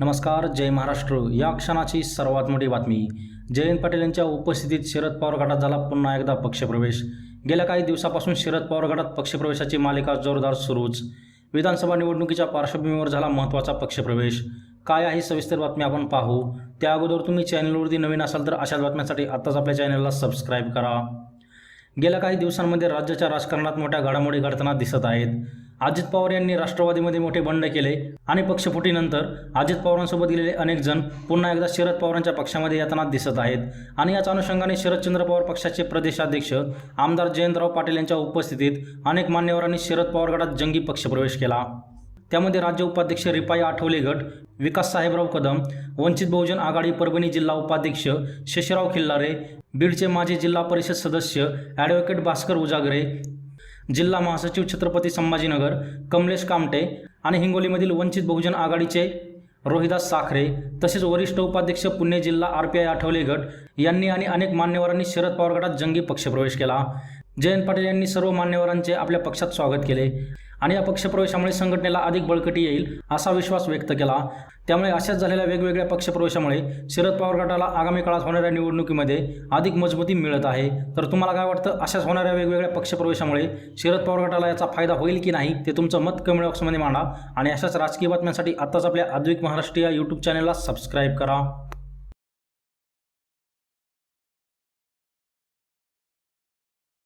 नमस्कार जय महाराष्ट्र. या क्षणाची सर्वात मोठी बातमी. जयंत पाटील यांच्या उपस्थितीत शरद पवार गटात झाला पुन्हा एकदा पक्षप्रवेश. गेल्या काही दिवसापासून शरद पवार गटात पक्षप्रवेशाची मालिका जोरदार सुरूच. विधानसभा निवडणुकीच्या पार्श्वभूमीवर झाला महत्त्वाचा पक्षप्रवेश. काय आहे सविस्तर बातमी आपण पाहू. त्या अगोदर तुम्ही चॅनलवरती नवीन असाल तर अशाच बातम्यांसाठी आत्ताच आपल्या चॅनलला सबस्क्राईब करा. गेल्या काही दिवसांमध्ये राज्याच्या राजकारणात मोठ्या घडामोडी घडताना दिसत आहेत. अजित पवार यांनी राष्ट्रवादीमध्ये मोठे बंड केले आणि पक्षफुटीनंतर अजित पवारांसोबत गेलेले अनेक जण पुन्हा एकदा शरद पवारांच्या पक्षामध्ये येताना दिसत आहेत. आणि याच अनुषंगाने शरदचंद्र पवार पक्षाचे प्रदेशाध्यक्ष आमदार जयंतराव पाटील यांच्या उपस्थितीत अनेक मान्यवरांनी शरद पवार गटात जंगी पक्षप्रवेश केला. त्यामध्ये राज्य उपाध्यक्ष रिपाई आठवले गट विकास साहेबराव कदम वंचित बहुजन आघाडी परभणी जिल्हा उपाध्यक्ष शशीराव खिल्लारे बीडचे माजी जिल्हा परिषद सदस्य ॲडव्होकेट भास्कर उजागरे जिल्हा महासचिव छत्रपती संभाजीनगर कमलेश कामटे आणि हिंगोलीमधील वंचित बहुजन आघाडीचे रोहिदास साखरे तसेच वरिष्ठ उपाध्यक्ष पुणे जिल्हा आर पी आय आठवले गट यांनी आणि अनेक मान्यवरांनी शरद पवार गटात जंगी पक्षप्रवेश केला. जयंत पाटील यांनी सर्व मान्यवरांचे आपल्या पक्षात स्वागत केले. आणि या पक्षप्रवेशामुळे संघटनेला अधिक बळकटी येईल असा विश्वास व्यक्त केला. त्यामुळे अशाच झालेल्या वेगवेगळ्या पक्षप्रवेशामुळे शरद पवार गटाला आगामी काळात होणाऱ्या निवडणुकीमध्ये अधिक मजबूती मिळत आहे. तर तुम्हाला काय वाटतं अशाच होणाऱ्या वेगवेगळ्या पक्षप्रवेशामुळे शरद पवार गटाला याचा फायदा होईल की नाही ते तुमचं मत कमेंट बॉक्समध्ये मांडा. आणि अशाच राजकीय बातम्यांसाठी आत्ताच आपल्या आद्विक महाराष्ट्र या यूट्यूब चॅनलला सबस्क्राईब करा.